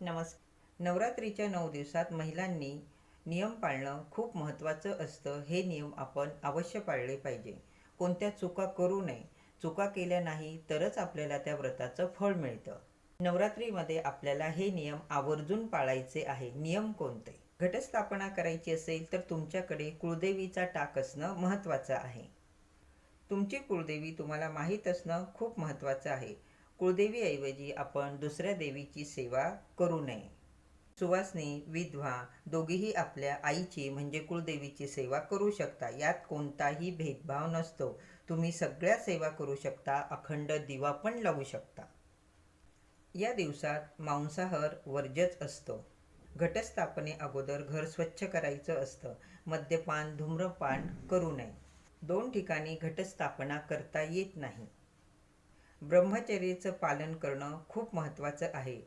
नमस्कार. नवरात्रीच्या नऊ दिवसात महिलांनी नियम पाळणं खूप महत्त्वाचं असतं. हे नियम आपण अवश्य पाळले पाहिजे. कोणत्या चुका करू नये चुका केल्या नाही तरच आपल्याला त्या व्रताचं फळ मिळतं. नवरात्रीमध्ये आपल्याला हे नियम आवर्जून पाळायचे आहे. नियम कोणते? घटस्थापना करायची असेल तर तुमच्याकडे कुळदेवीचा टाक असणं महत्त्वाचं आहे. तुमची कुळदेवी तुम्हाला माहीत असणं खूप महत्त्वाचं आहे. कुळदेवीऐवजी आपण दुसऱ्या देवीची सेवा करू नये. सुवासनी विधवा दोघीही आपल्या आईची म्हणजे कुळदेवीची सेवा करू शकता. यात कोणताही भेदभाव नसतो. तुम्ही सगळ्या सेवा करू शकता. अखंड दिवा पण लावू शकता. या दिवसात मांसाहार वर्जच असतो. घटस्थापने अगोदर घर स्वच्छ करायचं असतं. मद्यपान धूम्रपान करू नये. दोन ठिकाणी घटस्थापना करता येत नाही. ब्रह्मचर्याचं पालन करणं खूप महत्त्वाचं आहे.